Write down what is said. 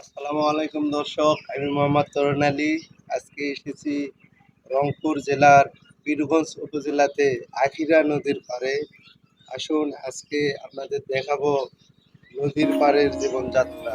আসসালামু আলাইকুম দর্শক, আমি মোহাম্মদ তরুণ আলী। আজকে এসেছি রংপুর জেলার পীরগঞ্জ উপজেলাতে আখিরা নদীর পাড়ে। আসুন আজকে আপনাদের দেখাবো নদীর পাড়ের জীবনযাত্রা।